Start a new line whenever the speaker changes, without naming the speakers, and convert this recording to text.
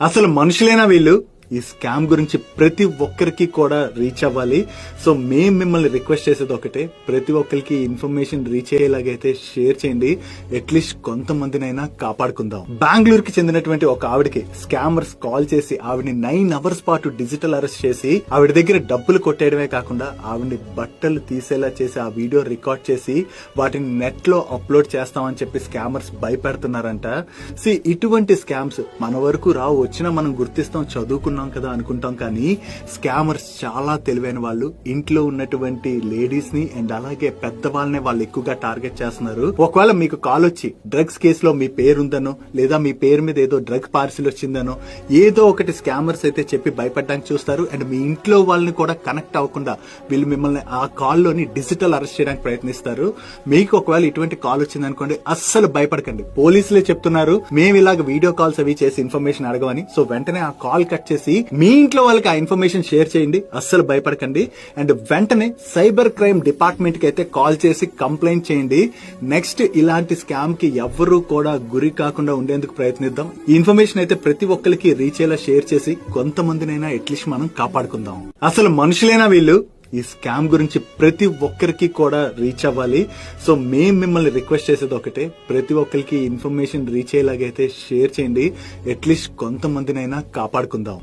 అసలు మనుషులేనా వీళ్ళు? ఈ స్కామ్ గురించి ప్రతి ఒక్కరికి కూడా రీచ్ అవ్వాలి. సో మేము మిమ్మల్ని రిక్వెస్ట్ చేసేది ఒకటే ప్రతి ఒక్కరికి ఇన్ఫర్మేషన్ రీచ్ అయ్యేలాగైతే షేర్ చేయండి. అట్లీస్ట్ కొంతమందినైనా కాపాడుకుందాం. బెంగళూరుకి చెందినటువంటి ఒక ఆవిడకి స్కామర్స్ కాల్ చేసి ఆవిడని నైన్ అవర్స్ పాటు డిజిటల్ అరెస్ట్ చేసి ఆవిడ దగ్గర డబ్బులు కొట్టేయడమే కాకుండా ఆవిడని బట్టలు తీసేలా చేసి ఆ వీడియో రికార్డ్ చేసి వాటిని నెట్లో అప్లోడ్ చేస్తామని చెప్పి స్కామర్స్ భయపెడుతున్నారంట. సి ఇటువంటి స్కామ్స్ మన వరకు రావు వచ్చినా మనం గుర్తిస్తాం చదువుకున్నాం కదా అనుకుంటాం కానీ స్కామర్స్ చాలా తెలివైన వాళ్ళు. ఇంట్లో ఉన్నటువంటి లేడీస్ని అండ్ అలాగే పెద్దవాళ్ళని వాళ్ళు ఎక్కువగా టార్గెట్ చేస్తున్నారు. ఒకవేళ మీకు కాల్ వచ్చి డ్రగ్స్ కేసులో మీ పేరు ఉందనో లేదా మీ పేరు మీద ఏదో డ్రగ్ పార్సిల్ వచ్చిందనో ఏదో ఒకటి స్కామర్స్ అయితే చెప్పి భయపడడానికి చూస్తారు అండ్ మీ ఇంట్లో వాళ్ళని కూడా కనెక్ట్ అవ్వకుండా వీళ్ళు మిమ్మల్ని ఆ కాల్లోని డిజిటల్ అరెస్ట్ చేయడానికి ప్రయత్నిస్తారు. మీకు ఒకవేళ ఇటువంటి కాల్ వచ్చింది అనుకోండి అస్సలు భయపడకండి. పోలీసులే చెప్తున్నారు మేము ఇలాగ వీడియో కాల్స్ అవి చేసి ఇన్ఫర్మేషన్ అడగమని. సో వెంటనే ఆ కాల్ కట్ చేసి మీ ఇంట్లో వాళ్ళకి ఆ ఇన్ఫర్మేషన్ షేర్ చేయండి అస్సలు భయపడకండి. అండ్ వెంటనే సైబర్ క్రైమ్ డిపార్ట్మెంట్కి అయితే కాల్ చేసి కంప్లైంట్ చేయండి. నెక్స్ట్ ఇలాంటి స్కామ్కి ఎవ్వరూ కూడా గురి కాకుండా ఉండేందుకు ప్రయత్నిద్దాం. ఈ ఇన్ఫర్మేషన్ అయితే ప్రతి ఒక్కరికి రీచ్ అయ్యేలా షేర్ చేసి కొంతమందినైనా ఎట్లీస్ట్ మనం కాపాడుకుందాం. అసలు మనుషులేనా వీళ్ళు? ఈ స్కామ్ గురించి ప్రతి ఒక్కరికి కూడా రీచ్ అవ్వాలి. సో మేము మిమ్మల్ని రిక్వెస్ట్ చేసేది ఒకటే ప్రతి ఒక్కరికి ఇన్ఫర్మేషన్ రీచ్ అయ్యేలాగైతే షేర్ చేయండి. అట్లీస్ట్ కొంతమందినైనా కాపాడుకుందాం.